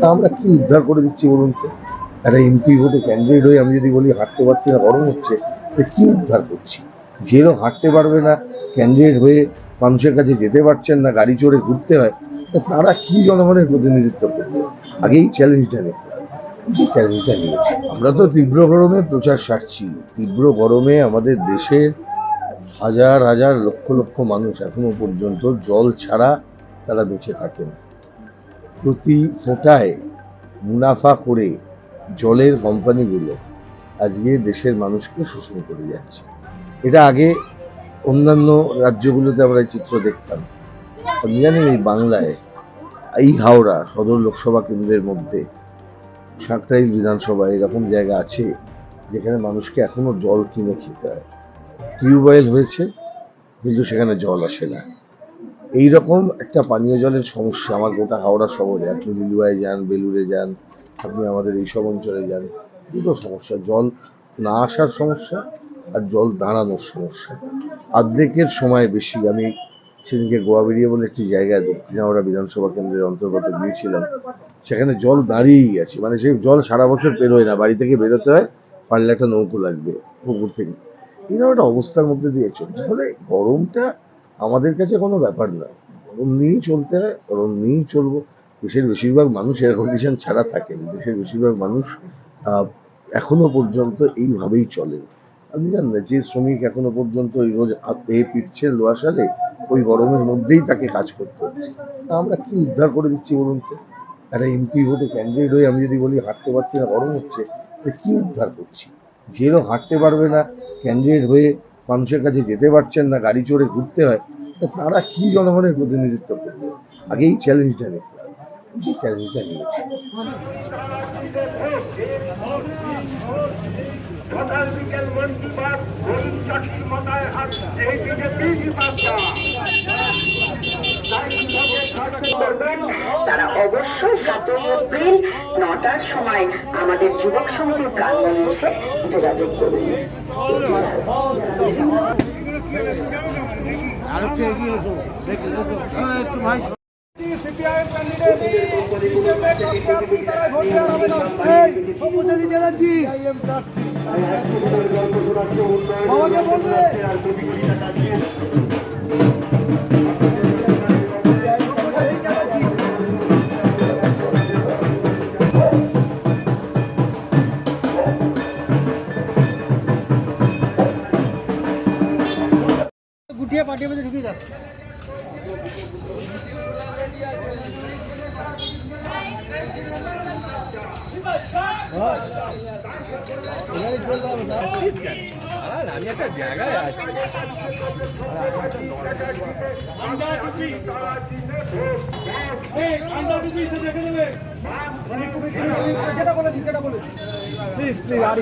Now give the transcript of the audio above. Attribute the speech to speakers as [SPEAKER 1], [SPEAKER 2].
[SPEAKER 1] তা আমরা কি উদ্ধার করে দিচ্ছি বলুন তো? একটা এমপি ভোটে ক্যান্ডিডেট হয়ে আমি যদি বলি হাঁটতে পারছি না, গরম হচ্ছে, তো কি উদ্ধার করছি? যে লোক হাঁটতে পারবে না ক্যান্ডিডেট হয়ে মানুষের কাছে যেতে পারছেন না, গাড়ি চড়ে ঘুরতে হয় তারা কি জনগণের প্রতিনিধিত্ব করবে? আগেই চ্যালেঞ্জটা নিতে হবে। চ্যালেঞ্জটা নিয়েছি, আমরা তো তীব্র গরমে প্রচার সারছি। তীব্র গরমে আমাদের দেশের হাজার হাজার লক্ষ লক্ষ মানুষ এখনও পর্যন্ত জল ছাড়া তারা বেঁচে থাকেন। প্রতি ফোঁটায় মুনাফা করে জলের কোম্পানিগুলো আজকে দেশের মানুষকে শোষণ করে যাচ্ছে। এটা আগে অন্যান্য রাজ্যগুলোতে আমরা চিত্র দেখতাম। আপনি জানেন এই বাংলায় এই হাওড়া সদর লোকসভা কেন্দ্রের মধ্যে সাঁকরাইল বিধানসভা এরকম জায়গা আছে যেখানে মানুষকে এখনও জল কিনে খেতে হয়। টিউবওয়েল হয়েছে, কিন্তু সেখানে জল আসে না। এই রকম একটা পানীয় জলের সমস্যা আমার গোটা হাওড়া শহরে। আপনি লিলুয়ায় যান, বেলুড়ে যান, আপনি আমাদের এইসব অঞ্চলে যান, দুটো সমস্যা। জল না আসার সমস্যা আর জল দাঁড়ানোর সমস্যা। অর্ধেকের সময় বেশি। আমি সেদিনকে গোয়া বেরিয়ে বলে একটি জায়গায় দক্ষিণ হাওড়া বিধানসভা কেন্দ্রের অন্তর্গত গিয়েছিলাম। সেখানে জল দাঁড়িয়েই আছে। মানে সেই জল সারা বছর বেরোয় না। বাড়ি থেকে বেরোতে হয়, পারলে একটা নৌকো লাগবে পুকুর থেকে। এরকম একটা অবস্থার মধ্যে দিয়ে চলছে। ফলে গরমটা আমাদের কাছে কোনো ব্যাপার নয়। গরম নিয়েই চলতে হয় গরম নিয়েই চলবো। দেশের বেশিরভাগ মানুষ এয়ার কন্ডিশন ছাড়া থাকেন দেশের বেশিরভাগ মানুষ এখনও পর্যন্ত এইভাবেই চলে। আপনি জানেন যে শ্রমিক এখনও পর্যন্ত ওই রোজ পেয়ে পিটছে লোয়াশালে ওই গরমের মধ্যেই তাকে কাজ করতে হচ্ছে। আমরা কি উদ্ধার করে দিচ্ছি বলুন তো? একটা এমপি ভোটে ক্যান্ডিডেট হয়ে আমি যদি বলি হাঁটতে পারছি না, গরম হচ্ছে কি উদ্ধার করছি? লোক হাঁটতে পারবে না ক্যান্ডিডেট হয়ে মানুষের কাছে যেতে পারছেন না, গাড়ি চড়ে ঘুরতে হয় তারা কি জনগণের প্রতিনিধিত্ব করবে? আগেই চ্যালেঞ্জটা নিতে হবে। চ্যালেঞ্জটা নিয়েছে।
[SPEAKER 2] বিকেল মন কি বাত গরিব চাষির মাথায় হাত, এই
[SPEAKER 3] তারা অবশ্যই সাতই এপ্রিল নটার সময় আমাদের যুবক সংঘের প্রাঙ্গণে এসে যোগাযোগ করুন।
[SPEAKER 2] ক্যান্ডিডেট বিজেপি প্রার্থী
[SPEAKER 4] গুটিয়ে পাঠিয়ে বেঁধে ঢুকিয়ে যাচ্ছে যেটা বলেছি যেটা বলেছি প্লিজ প্লিজ আর